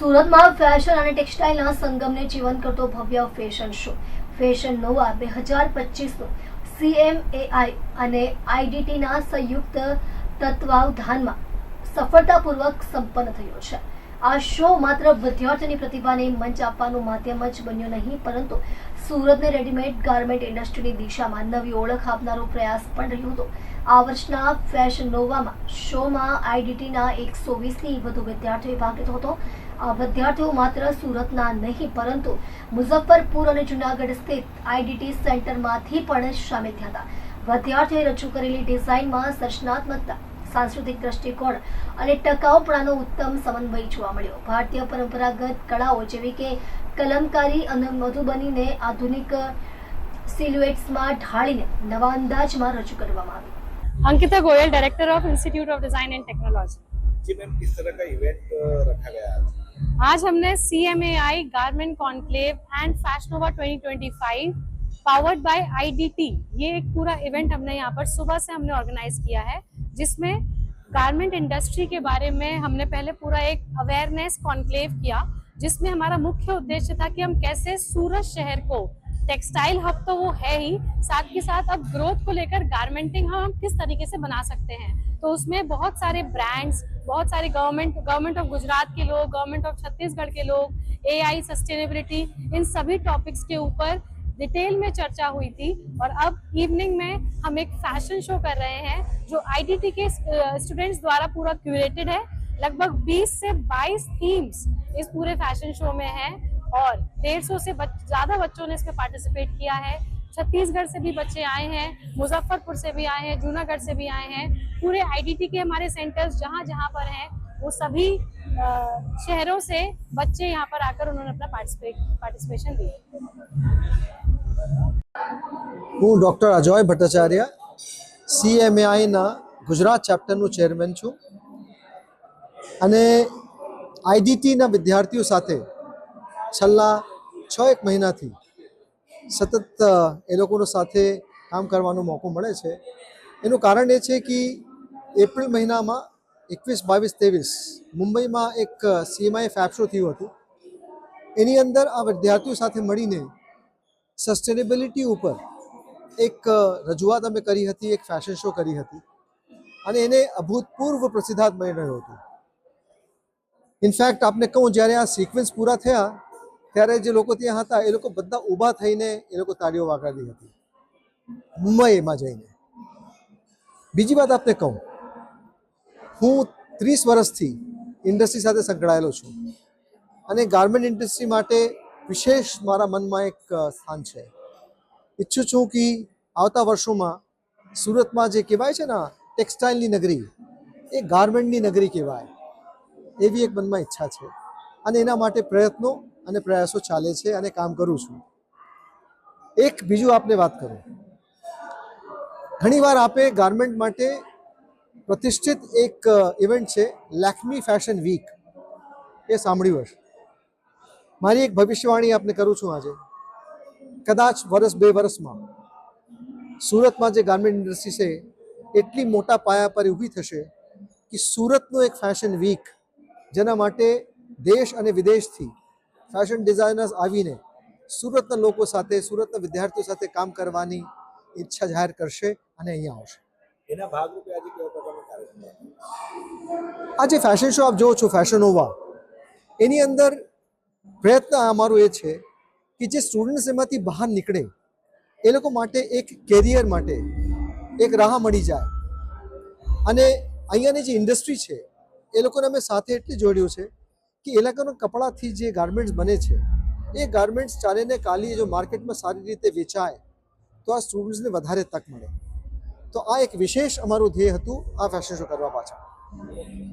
સુરતમાં ફેશન અને ટેક્સટાઇલના સંગમને જીવન કરતો ભવ્ય ફેશન શો ફેશન નોવા બે હજાર પચીસનો સીએમએઆઈ અને આઈડીટીના સંયુક્ત તત્વાવધાનમાં સફળતાપૂર્વક સંપન્ન થયો છે. આ શો માત્ર વિદ્યાર્થીઓની પ્રતિભાને મંચ આપવાનું માધ્યમ જ બન્યો નહીં, પરંતુ સુરતને રેડીમેડ ગાર્મેન્ટ ઇન્ડસ્ટ્રીની દિશામાં નવી ઓળખ આપનારો પ્રયાસ પણ રહ્યો હતો. આ વર્ષના ફેશન નોવામાં શોમાં આઈડીટીના એકસો વીસથી વધુ વિદ્યાર્થીઓએ ભાગ લીધો હતો. આ વિદ્યાર્થીઓ માત્ર સુરતના નહીં પરંતુ મુઝફ્ફરપુર અને જુનાગઢ સ્થિત આઈડીટી સેન્ટરમાંથી પણ સામેલ થયા હતા વિદ્યાર્થીઓએ રજૂ કરેલી ડિઝાઇનમાં સર્જનાત્મકતા સાંસ્કૃતિક દ્રષ્ટિકોણ અને ટકાઉપણાનો ઉત્તમ સમન્વય જોવા મળ્યો ભારતીય પરંપરાગત કળાઓ જેવી કે કલમકારી અને મધુબનીને આધુનિક સિલ્યુએટ્સમાં ઢાળીને નવા અંદાજમાં રજૂ કરવામાં આવી Ankita Goyal director of institute of design and technology ji ma'am किस तरह का इवेंट रखा गया है आज हमने C M A I garment conclave and Fashionova 2025 powered by IDT ये एक पूरा इवेंट हमने यहाँ पर सुबह से हमने ऑर्गेनाइज किया है, जिसमें गारमेंट इंडस्ट्री के बारे में हमने पहले पूरा एक अवेयरनेस कॉन्क्लेव किया, जिसमें हमारा मुख्य उद्देश्य था कि हम कैसे सूरत शहर को टेक्सटाइल हब तो वो है ही। साथ के साथ अब ग्रोथ को लेकर गारमेंटिंग हम किस तरीके से बना सकते हैं? तो उसमें बहुत सारे ब्रांड्स, बहुत सारे गवर्नमेंट गवर्नमेंट ऑफ़ गुजरात के लोग, गवर्नमेंट ऑफ़ छत्तीसगढ़ के लोग ए आई सस्टेनेबिलिटी इन सभी टॉपिक्स के ऊपर डिटेल में चर्चा हुई थी और अब इवनिंग में हम एक फ़ैशन शो कर रहे हैं, जो आईटीटी के स्टूडेंट्स द्वारा पूरा क्यूरेटेड है। लगभग 20 से 22 थीम्स इस पूरे फ़ैशन शो में है। और डेढ़ सौ से बच, ज़्यादा बच्चों ने इसमें पार्टिसिपेट किया है छत्तीसगढ़ से भी बच्चे आए हैं मुजफ्फरपुर से भी आए हैं जूनागढ़ से भी आए हैं पूरे आईटीटी के हमारे सेंटर्स जहाँ जहाँ पर हैं वो सभी अ, शहरों से बच्चे यहाँ पर आकर उन्होंने अपना पार्टिसिपेट पार्टिसिपेशन दिया હું ડૉક્ટર અજય ભટ્ટાચાર્ય સીએમએઆઈના ગુજરાત ચેપ્ટરનું ચેરમેન છું અને આઈડીટીના વિદ્યાર્થીઓ સાથે છેલ્લા છ એક મહિનાથી સતત એ લોકોનો સાથે કામ કરવાનો મોકો મળે છે. એનું કારણ એ છે કે એપ્રિલ મહિનામાં એકવીસ બાવીસ ત્રેવીસ મુંબઈમાં એક સીએમઆઈ ફેબ શો થયું હતું. એની અંદર આ વિદ્યાર્થીઓ સાથે મળીને સસ્ટેનેબિલિટી ઉપર એક રજૂઆત અમે કરી હતી, એક ફેશન શો કરી હતી. અને એને અભૂતપૂર્વ પ્રતિસાદ મળી રહ્યો હતો. ઇનફેક્ટ આપને કહું, જ્યારે આ સિક્વન્સ પૂરા થયા ત્યારે જે લોકો ત્યાં હતા, એ લોકો બધા ઊભા થઈને એ લોકો તાળીઓ વાગાડી હતી. મુંબઈમાં જઈને. બીજી વાત આપને કહું. હું ત્રીસ વર્ષથી ઇન્ડસ્ટ્રી સાથે સંકળાયેલો છું. અને ગાર્મેન્ટ ઇન્ડસ્ટ્રી માટે વિશેષ મારા મનમાં એક સ્થાન છે. ઈચ્છું છું કે આવતા વર્ષોમાં સુરતમાં જે કહેવાય છે ને ટેક્સટાઇલની નગરી, એ ગાર્મેન્ટની નગરી કહેવાય. એવી એક મનમાં ઈચ્છા છે. અને એના માટે પ્રયત્નો અને પ્રયાસો ચાલે છે અને કામ કરું છું. એક બીજું આપને વાત કરું. ઘણીવાર આપે ગાર્મેન્ટ માટે પ્રતિષ્ઠિત એક ઇવેન્ટ છે લેક્મી ફેશન વીક એ સાંભળ્યું હશે. મારી એક ભવિષ્યવાણી આપને કરું છું આજે. કદાચ વર્ષ બે વર્ષમાં સુરતમાં જે ગાર્મેન્ટ ઇન્ડસ્ટ્રી છે, એટલી મોટા પાયા પર ઊભી થશે કે સુરતનું એક ફેશન વીક જેના માટે દેશ અને વિદેશથી ફેશન ડિઝાઇનર્સ આવીને સુરતના લોકો સાથે સુરતના વિદ્યાર્થીઓ સાથે કામ કરવાની ઈચ્છા જાહેર કરશે અને અહીંયા આવશે. એના ભાગરૂપે આજે કેવા પ્રકારનો કાર્યક્રમ આજે આ જે ફેશન શો આપ જોવો છો ફેશન ઓવા એની અંદર પ્રયત્ન અમારું એ છે કે જે સ્ટુડન્ટ્સ એમાંથી બહાર નીકળે એ લોકો માટે એક કેરિયર માટે એક રાહ મળી જાય. અને અહીંયાની જે ઇન્ડસ્ટ્રી છે એ લોકોને અમે સાથે એટલે જોડ્યું છે કે એ લોકોના કપડાથી જે ગાર્મેન્ટ્સ બને છે, એ ગાર્મેન્ટ્સ ચાલીને કાલી જો માર્કેટમાં સારી રીતે વેચાય, તો આ સ્ટુડન્ટ્સને વધારે તક મળે. તો આ એક વિશેષ અમારું ધ્યેય હતું આ ફેશન શો કરવા પાછળ.